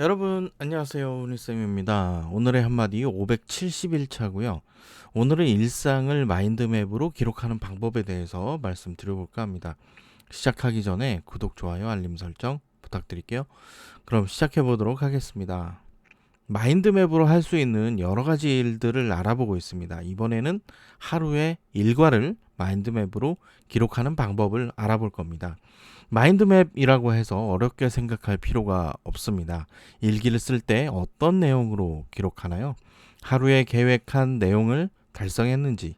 여러분 안녕하세요. 운일쌤입니다. 오늘의 한마디 571차고요. 오늘은 일상을 마인드맵으로 기록하는 방법에 대해서 말씀드려볼까 합니다. 시작하기 전에 구독 좋아요 알림 설정 부탁드릴게요. 그럼 시작해 보도록 하겠습니다. 마인드맵으로 할 수 있는 여러 가지 일들을 알아보고 있습니다. 이번에는 하루의 일과를 마인드맵으로 기록하는 방법을 알아볼 겁니다 마인드맵이라고 해서 어렵게 생각할 필요가 없습니다. 일기를 쓸 때 어떤 내용으로 기록하나요? 하루에 계획한 내용을 달성했는지,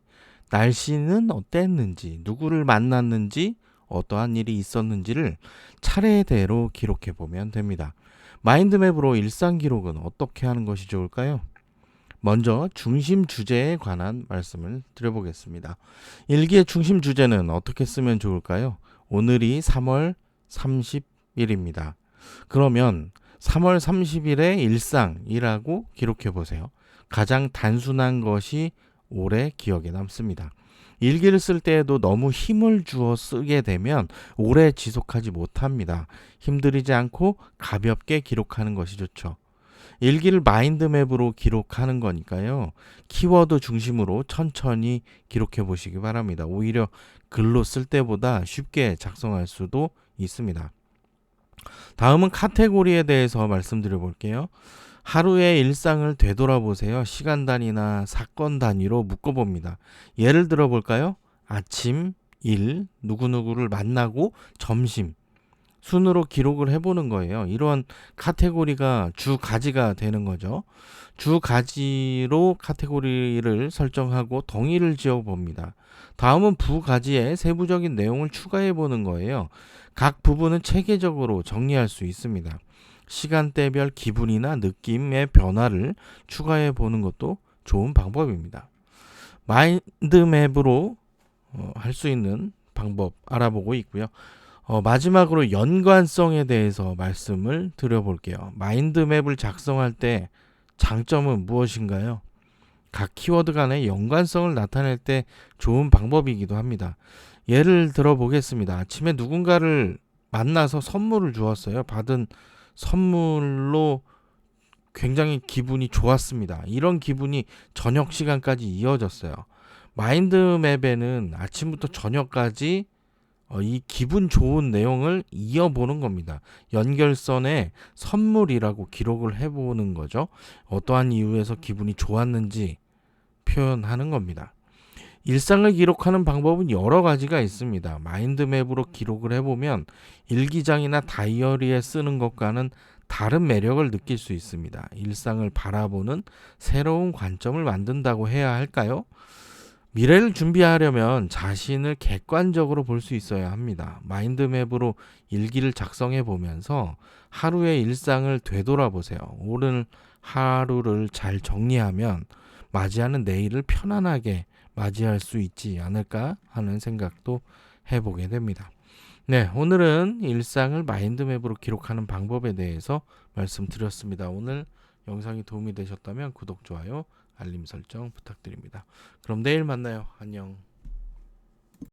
날씨는 어땠는지, 누구를 만났는지, 어떠한 일이 있었는지를 차례대로 기록해 보면 됩니다. 마인드맵으로 일상 기록은 어떻게 하는 것이 좋을까요? 먼저 중심 주제에 관한 말씀을 드려보겠습니다. 일기의 중심 주제는 어떻게 쓰면 좋을까요? 오늘이 3월 30일입니다. 그러면 3월 30일의 일상이라고 기록해 보세요. 가장 단순한 것이 오래 기억에 남습니다. 일기를 쓸 때에도 너무 힘을 주어 쓰게 되면 오래 지속하지 못합니다. 힘들이지 않고 가볍게 기록하는 것이 좋죠. 일기를 마인드맵으로 기록하는 거니까요. 키워드 중심으로 천천히 기록해 보시기 바랍니다. 오히려 글로 쓸 때보다 쉽게 작성할 수도 있습니다. 다음은 카테고리에 대해서 말씀드려 볼게요. 하루의 일상을 되돌아보세요. 시간 단위나 사건 단위로 묶어봅니다. 예를 들어 볼까요? 아침, 일, 누구누구를 만나고 점심, 순으로 기록을 해보는 거예요. 이런 카테고리가 주 가지가 되는 거죠. 주 가지로 카테고리를 설정하고 동의를 지어 봅니다. 다음은 부가지에 세부적인 내용을 추가해 보는 거예요. 각 부분은 체계적으로 정리할 수 있습니다. 시간대별 기분이나 느낌의 변화를 추가해 보는 것도 좋은 방법입니다. 마인드맵으로 어, 할수 있는 방법 알아보고 있고요. 어, 마지막으로 연관성에 대해서 말씀을 드려볼게요. 마인드맵을 작성할 때 장점은 무엇인가요? 각 키워드 간의 연관성을 나타낼 때 좋은 방법이기도 합니다. 예를 들어 보겠습니다. 아침에 누군가를 만나서 선물을 주었어요. 받은 선물로 굉장히 기분이 좋았습니다. 이런 기분이 저녁 시간까지 이어졌어요. 마인드맵에는 아침부터 저녁까지 어, 이 기분 좋은 내용을 이어보는 겁니다. 연결선에 선물이라고 기록을 해보는 거죠. 어떠한 이유에서 기분이 좋았는지 표현하는 겁니다. 일상을 기록하는 방법은 여러 가지가 있습니다. 마인드맵으로 기록을 해보면 일기장이나 다이어리에 쓰는 것과는 다른 매력을 느낄 수 있습니다. 일상을 바라보는 새로운 관점을 만든다고 해야 할까요? 미래를 준비하려면 자신을 객관적으로 볼 수 있어야 합니다. 마인드맵으로 일기를 작성해 보면서 하루의 일상을 되돌아보세요. 오늘 하루를 잘 정리하면 맞이하는 내일을 편안하게 맞이할 수 있지 않을까 하는 생각도 해보게 됩니다. 네, 오늘은 일상을 마인드맵으로 기록하는 방법에 대해서 말씀드렸습니다. 오늘 영상이 도움이 되셨다면 구독, 좋아요, 알림 설정 부탁드립니다. 그럼 내일 만나요. 안녕.